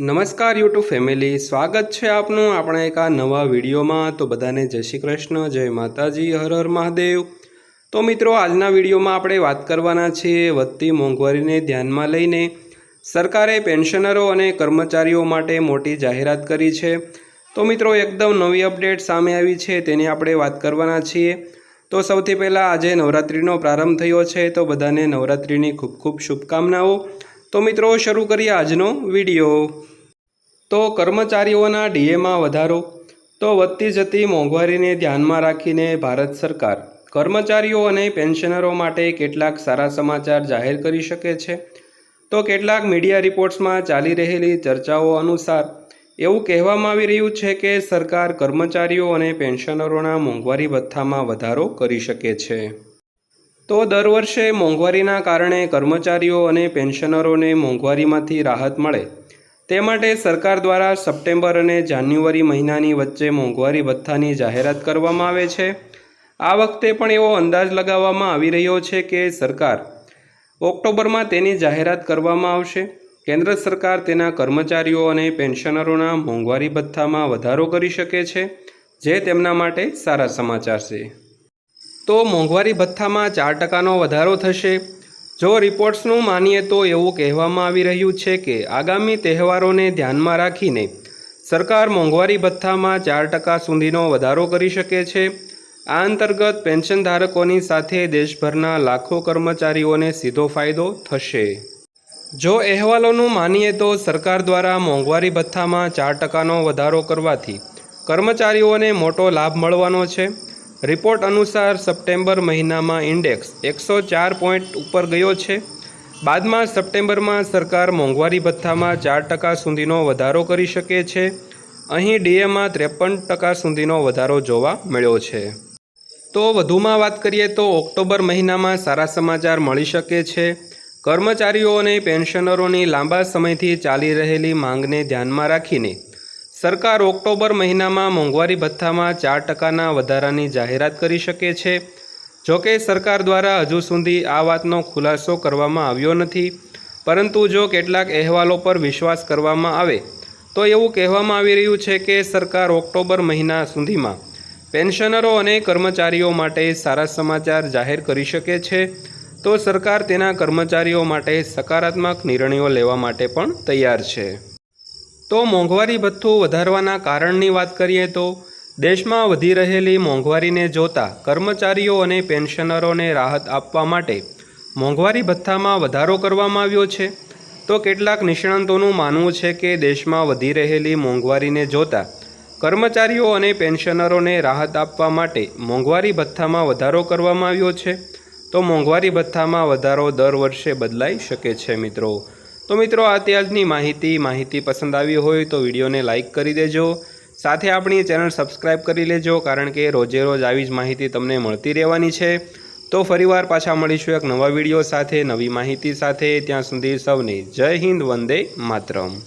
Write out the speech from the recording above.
નમસ્કાર YouTube family સ્વાગત છે આપનું. આપણા એક આ નવા વિડીયોમાં. તો બધાને જય શ્રી કૃષ્ણ, જય માતાજી, હર હર મહાદેવ. તો મિત્રો, આજના વિડીયોમાં આપણે વાત કરવાના છીએ વધતી મોંઘવારીને ધ્યાનમાં લઈને. સરકારે પેન્શનરો અને કર્મચારીઓ માટે મોટી જાહેરાત કરી છે. તો મિત્રો, એકદમ નવી અપડેટ સામે આવી છે, તેની આપણે વાત કરવાના છીએ. તો સૌથી પહેલાં આજે નવરાત્રિનો પ્રારંભ થયો છે, તો બધાને નવરાત્રિની ખૂબ ખૂબ શુભકામનાઓ. તો મિત્રો, શરૂ કરીએ આજનો વીડિયો. તો કર્મચારીઓના ડીએમાં વધારો. તો વધતી જતી મોંઘવારીને ધ્યાનમાં રાખીને ભારત સરકાર કર્મચારીઓ અને પેન્શનરો માટે કેટલાક સારા સમાચાર જાહેર કરી શકે છે. તો કેટલાક મીડિયા રિપોર્ટ્સમાં ચાલી રહેલી ચર્ચાઓ અનુસાર એવું કહેવામાં આવી રહ્યું છે કે સરકાર કર્મચારીઓ અને પેન્શનરોના મોંઘવારી ભથ્થામાં વધારો કરી શકે છે. તો દર વર્ષે મોંઘવારીના કારણે કર્મચારીઓ અને પેન્શનરોને મોંઘવારીમાંથી રાહત મળે. તે માટે સરકાર દ્વારા સપ્ટેમ્બર અને જાન્યુઆરી મહિનાની વચ્ચે મોંઘવારી ભથ્થાની જાહેરાત કરવામાં આવે છે. આ વખતે પણ એવો અંદાજ લગાવવામાં આવી રહ્યો છે કે સરકાર ઓક્ટોબરમાં તેની જાહેરાત કરવામાં આવશે. કેન્દ્ર સરકાર તેના કર્મચારીઓ અને પેન્શનરોના મોંઘવારી ભથ્થામાં વધારો કરી શકે છે, જે તેમના માટે સારા સમાચાર છે. તો મોંઘવારી ભથ્થામાં ચાર ટકાનો વધારો થશે. જો રિપોર્ટ્સનું માનીએ તો એવું કહેવામાં આવી રહ્યું છે કે આગામી તહેવારોને ધ્યાનમાં રાખીને સરકાર મોંઘવારી ભથ્થામાં ચાર ટકા સુધીનો વધારો કરી શકે છે. આ અંતર્ગત પેન્શન ધારકોની સાથે દેશભરના લાખો કર્મચારીઓને સીધો ફાયદો થશે. જો અહેવાલોનું માનીએ તો સરકાર દ્વારા મોંઘવારી ભથ્થામાં ચાર ટકાનો વધારો કરવાથી કર્મચારીઓને મોટો લાભ મળવાનો છે. રિપોર્ટ અનુસાર સપ્ટેમ્બર મહિનામાં ઇન્ડેક્સ એકસો ચાર પોઈન્ટ ઉપર ગયો છે. બાદમાં સપ્ટેમ્બરમાં સરકાર મોંઘવારી ભથ્થામાં ચાર ટકા સુધીનો વધારો કરી શકે છે. અહીં ડીએમાં ત્રેપન ટકા સુધીનો વધારો જોવા મળ્યો છે. તો વધુમાં વાત કરીએ તો ઓક્ટોબર મહિનામાં સારા સમાચાર મળી શકે છે. કર્મચારીઓ અને પેન્શનરોની લાંબા સમયથી ચાલી રહેલી માંગને ધ્યાનમાં રાખીને સરકાર ઓક્ટોબર મહિનામાં મોંઘવારી ભથ્થામાં ચાર ટકાના વધારાની જાહેરાત કરી શકે છે. જોકે સરકાર દ્વારા હજુ સુધી આ વાતનો ખુલાસો કરવામાં આવ્યો નથી. પરંતુ જો કેટલાક અહેવાલો પર વિશ્વાસ કરવામાં આવે, તો એવું કહેવામાં આવી રહ્યું છે કે સરકાર ઓક્ટોબર મહિના સુધીમાં પેન્શનરો અને કર્મચારીઓ માટે સારા સમાચાર જાહેર કરી શકે છે, તો સરકાર તેના કર્મચારીઓ માટે સકારાત્મક નિર્ણયો લેવા માટે પણ તૈયાર છે. તો મોંઘવારી ભથ્થું વધારવાના કારણની વાત કરીએ તો દેશમાં વધી રહેલી મોંઘવારીને જોતા કર્મચારીઓ અને પેન્શનરોને રાહત આપવા માટે મોંઘવારી ભથ્થામાં વધારો કરવામાં આવ્યો છે. તો કેટલાક નિષ્ણાંતોનું માનવું છે કે દેશમાં વધી રહેલી મોંઘવારીને જોતા કર્મચારીઓ અને પેન્શનરોને રાહત આપવા માટે મોંઘવારી ભથ્થામાં વધારો કરવામાં આવ્યો છે. તો મોંઘવારી ભથ્થામાં વધારો દર વર્ષે બદલાઈ શકે છે મિત્રો. તો મિત્રો અત્યારની માહિતી માહિતી પસંદ આવી હોય તો વિડીયોને લાઇક કરી દેજો. સાથે આપણી ચેનલ સબસ્ક્રાઈબ કરી લેજો, કારણ કે રોજે રોજ આવી જ માહિતી તમને મળતી રહેવાની છે. તો ફરીવાર પાછા મળીશું એક નવા વીડિયો સાથે, નવી માહિતી સાથે. ત્યાં સુધી સૌને જય હિન્દ, વંદે માતરમ.